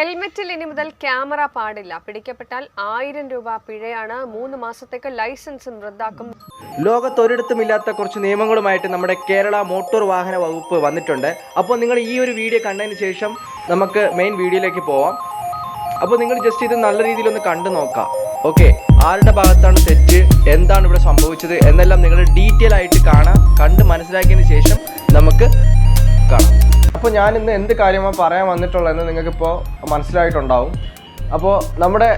ഹെൽമെറ്റിൽ ഇനി മുതൽ ക്യാമറ പാടില്ല. പിടിക്കപ്പെട്ടാൽ ആയിരം രൂപ പിഴയാണ്. മൂന്ന് മാസത്തേക്ക് ലൈസൻസും റദ്ദാക്കും. ലോകത്ത് ലോകത്തൊരിടത്തുമില്ലാത്ത കുറച്ച് നിയമങ്ങളുമായിട്ട് നമ്മുടെ കേരള മോട്ടോർ വാഹന വകുപ്പ് വന്നിട്ടുണ്ട്. അപ്പോൾ നിങ്ങൾ ഈ ഒരു വീഡിയോ കണ്ടതിന് ശേഷം നമുക്ക് മെയിൻ വീഡിയോയിലേക്ക് പോവാം. അപ്പോൾ നിങ്ങൾ ജസ്റ്റ് ഇത് നല്ല രീതിയിൽ ഒന്ന് കണ്ടു നോക്കാം. ഓക്കെ ആരുടെ ഭാഗത്താണ് തെറ്റ്? എന്താണ് ഇവിടെ സംഭവിച്ചത്? എന്നെല്ലാം നിങ്ങൾ ഡീറ്റെയിൽ ആയിട്ട് കാണാം. കണ്ട് മനസ്സിലാക്കിയതിന് ശേഷം നമുക്ക് കാണാം. അപ്പോൾ ഞാൻ ഇന്ന് എന്ത് കാര്യമാണ് പറയാൻ വന്നിട്ടുള്ളതെന്ന് നിങ്ങൾക്കിപ്പോൾ മനസ്സിലായിട്ടുണ്ടാവും. അപ്പോൾ നമ്മുടെ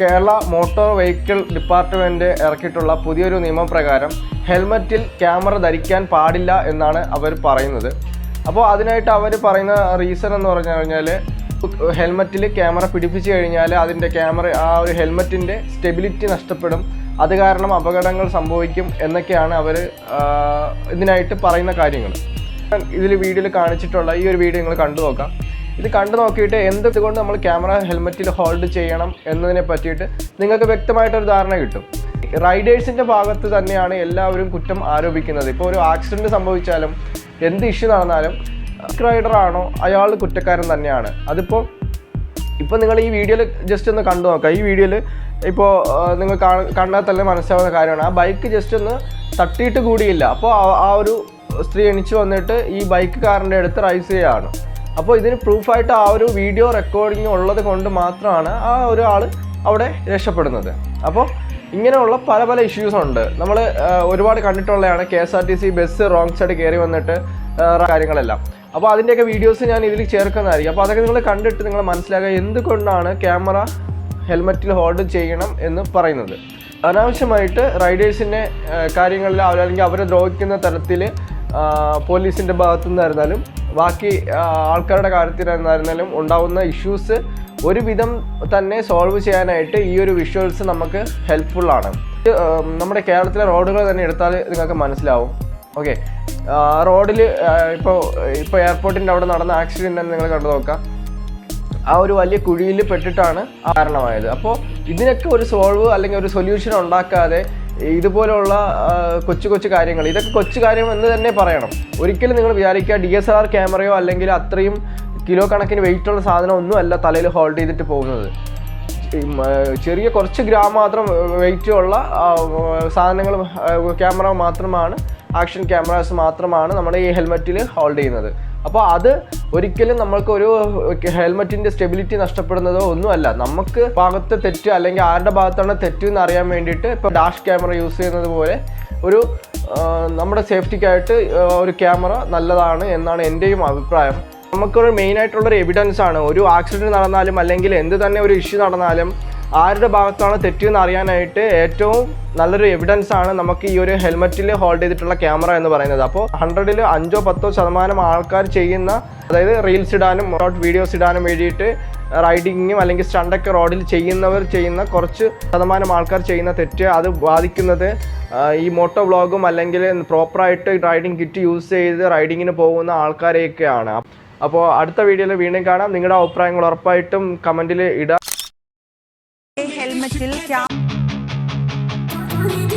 കേരള മോട്ടോർ വെഹിക്കിൾ ഡിപ്പാർട്ട്മെന്റ് ഇറക്കിയിട്ടുള്ള പുതിയൊരു നിയമപ്രകാരം ഹെൽമറ്റിൽ ക്യാമറ ധരിക്കാൻ പാടില്ല എന്നാണ് അവർ പറയുന്നത്. അപ്പോൾ അതിനായിട്ട് അവർ പറയുന്ന റീസൺ എന്ന് പറഞ്ഞു കഴിഞ്ഞാൽ ഹെൽമറ്റിൽ ക്യാമറ പിടിപ്പിച്ച് കഴിഞ്ഞാൽ അതിന്റെ ക്യാമറ ആ ഒരു ഹെൽമറ്റിന്റെ സ്റ്റെബിലിറ്റി നഷ്ടപ്പെടും. അത് കാരണം അപകടങ്ങൾ സംഭവിക്കും എന്നൊക്കെയാണ് അവർ ഇതിനായിട്ട് പറയുന്ന കാര്യങ്ങൾ. ഇതിൽ വീഡിയോയിൽ കാണിച്ചിട്ടുള്ള ഈ ഒരു വീഡിയോ നിങ്ങൾ കണ്ടു നോക്കാം. ഇത് കണ്ടു നോക്കിയിട്ട് എന്തുകൊണ്ട് നമ്മൾ ക്യാമറ ഹെൽമെറ്റിൽ ഹോൾഡ് ചെയ്യണം എന്നതിനെ പറ്റിയിട്ട് നിങ്ങൾക്ക് വ്യക്തമായിട്ടൊരു ധാരണ കിട്ടും. റൈഡേഴ്സിന്റെ ഭാഗത്ത് തന്നെയാണ് എല്ലാവരും കുറ്റം ആരോപിക്കുന്നത്. ഇപ്പോൾ ഒരു ആക്സിഡന്റ് സംഭവിച്ചാലും എന്ത് ഇഷ്യൂ നടന്നാലും റൈഡർ ആണോ അയാൾ കുറ്റക്കാരൻ തന്നെയാണ്. അതിപ്പോൾ ഇപ്പോൾ നിങ്ങൾ ഈ വീഡിയോയിൽ ജസ്റ്റ് ഒന്ന് കണ്ടു നോക്കാം. ഈ വീഡിയോയിൽ ഇപ്പോൾ നിങ്ങൾ കാണാൻ കണ്ടാൽ തന്നെ മനസ്സിലാവുന്ന കാര്യമാണ്. ആ ബൈക്ക് ജസ്റ്റ് ഒന്ന് തട്ടിയിട്ട് കൂടിയില്ല. അപ്പോൾ ആ ഒരു സ്ത്രീ എണിച്ച് വന്നിട്ട് ഈ ബൈക്ക് കാറിന്റെ അടുത്ത് റൈസ് ചെയ്യുകയാണ് അപ്പോൾ ഇതിന് പ്രൂഫായിട്ട് ആ ഒരു വീഡിയോ റെക്കോർഡിംഗ് ഉള്ളത് കൊണ്ട് മാത്രമാണ് ആ ഒരാൾ അവിടെ രക്ഷപ്പെടുന്നത്. അപ്പോൾ ഇങ്ങനെയുള്ള പല പല ഇഷ്യൂസ് ഉണ്ട്. നമ്മൾ ഒരുപാട് കണ്ടിട്ടുള്ളതാണ് K S R T C bus wrong side കയറി വന്നിട്ട് കാര്യങ്ങളെല്ലാം. അപ്പോൾ അതിന്റെയൊക്കെ വീഡിയോസ് ഞാൻ ഇതിൽ ചേർക്കുന്നതായിരിക്കും. അപ്പോൾ അതൊക്കെ നിങ്ങൾ കണ്ടിട്ട് നിങ്ങൾ മനസ്സിലാക്കുക എന്തുകൊണ്ടാണ് ക്യാമറ ഹെൽമെറ്റിൽ ഹോൾഡ് ചെയ്യണം എന്ന് പറയുന്നത്. അനാവശ്യമായിട്ട് റൈഡേഴ്സിന്റെ കാര്യങ്ങളിൽ അവരല്ലെങ്കിൽ അവരെ ദ്രോഹിക്കുന്ന തരത്തിൽ പോലീസിന്റെ ഭാഗത്തു നിന്നായിരുന്നാലും ബാക്കി ആൾക്കാരുടെ കാര്യത്തിലായിരുന്നാലും ഉണ്ടാകുന്ന ഇഷ്യൂസ് ഒരുവിധം തന്നെ സോൾവ് ചെയ്യാനായിട്ട് ഈ ഒരു വിഷ്വൽസ് നമുക്ക് ഹെൽപ്ഫുള്ളാണ് നമ്മുടെ കേരളത്തിലെ റോഡുകൾ തന്നെ എടുത്താൽ നിങ്ങൾക്ക് മനസ്സിലാവും. ഓക്കെ റോഡിൽ ഇപ്പോൾ ഇപ്പോൾ എയർപോർട്ടിന്റെ അവിടെ നടന്ന ആക്സിഡന്റ് തന്നെ നിങ്ങൾ കണ്ടു നോക്കാം. ആ ഒരു വലിയ കുഴിയിൽ പെട്ടിട്ടാണ് കാരണമായത്. അപ്പോൾ ഇതിനൊക്കെ ഒരു സോൾവ് അല്ലെങ്കിൽ ഒരു സൊല്യൂഷൻ ഉണ്ടാക്കാതെ ഇതുപോലുള്ള കൊച്ചു കൊച്ചു കാര്യങ്ങൾ. ഇതൊക്കെ കൊച്ചു കാര്യം എന്ന് തന്നെ പറയണം. ഒരിക്കലും നിങ്ങൾ വിചാരിക്കുക ഡി എസ് ആർ ക്യാമറയോ അല്ലെങ്കിൽ അത്രയും കിലോ കണക്കിന് വെയിറ്റ് ഉള്ള സാധനം ഒന്നും അല്ല തലയിൽ ഹോൾഡ് ചെയ്തിട്ട് പോകുന്നത്. ചെറിയ കുറച്ച് ഗ്രാം മാത്രം വെയിറ്റ് ഉള്ള സാധനങ്ങൾ ക്യാമറ മാത്രമാണ് ആക്ഷൻ ക്യാമറാസ് മാത്രമാണ് നമ്മുടെ ഈ ഹെൽമെറ്റിൽ ഹോൾഡ് ചെയ്യുന്നത്. അപ്പോൾ അത് ഒരിക്കലും നമ്മൾക്ക് ഒരു ഹെൽമെറ്റിന്റെ സ്റ്റെബിലിറ്റി നഷ്ടപ്പെടുന്നതോ ഒന്നുമല്ല. നമുക്ക് ഭാഗത്ത് തെറ്റ് അല്ലെങ്കിൽ ആരുടെ ഭാഗത്താണ് തെറ്റ് എന്ന് അറിയാൻ വേണ്ടിയിട്ട് ഇപ്പോൾ ഡാഷ് ക്യാമറ യൂസ് ചെയ്യുന്നത് പോലെ ഒരു നമ്മുടെ സേഫ്റ്റിക്കായിട്ട് ഒരു ക്യാമറ നല്ലതാണ് എന്നാണ് എന്റെയും അഭിപ്രായം. നമുക്കൊരു മെയിനായിട്ടുള്ളൊരു എവിഡൻസ് ആണ്. ഒരു ആക്സിഡന്റ് നടന്നാലും അല്ലെങ്കിൽ എന്ത് തന്നെ ഒരു ഇഷ്യൂ നടന്നാലും ആരുടെ ഭാഗത്താണ് തെറ്റിയെന്ന് അറിയാനായിട്ട് ഏറ്റവും നല്ലൊരു എവിഡൻസ് ആണ് നമുക്ക് ഈ ഒരു ഹെൽമെറ്റിൽ ഹോൾഡ് ചെയ്തിട്ടുള്ള ക്യാമറ എന്ന് പറയുന്നത്. അപ്പോൾ ഹൺഡ്രഡിൽ അഞ്ചോ പത്തോ ശതമാനം ആൾക്കാർ ചെയ്യുന്ന അതായത് റീൽസ് ഇടാനും ഷോർട്ട് വീഡിയോസ് ഇടാനും വേണ്ടിയിട്ട് റൈഡിങ്ങും അല്ലെങ്കിൽ സ്റ്റണ്ടൊക്കെ റോഡിൽ ചെയ്യുന്നവർ ചെയ്യുന്ന കുറച്ച് ശതമാനം ആൾക്കാർ ചെയ്യുന്ന തെറ്റ് അത് ബാധിക്കുന്നത് ഈ മോട്ടോ വ്ളോഗും അല്ലെങ്കിൽ പ്രോപ്പറായിട്ട് റൈഡിങ് കിറ്റ് യൂസ് ചെയ്ത് റൈഡിങ്ങിന് പോകുന്ന ആൾക്കാരെയൊക്കെയാണ്. അപ്പോൾ അടുത്ത വീഡിയോയിൽ വീണ്ടും കാണാം. നിങ്ങളുടെ അഭിപ്രായങ്ങൾ ഉറപ്പായിട്ടും കമന്റിൽ ഇടുക ഹെൽമെറ്റിൽ ക്യാ Thank you.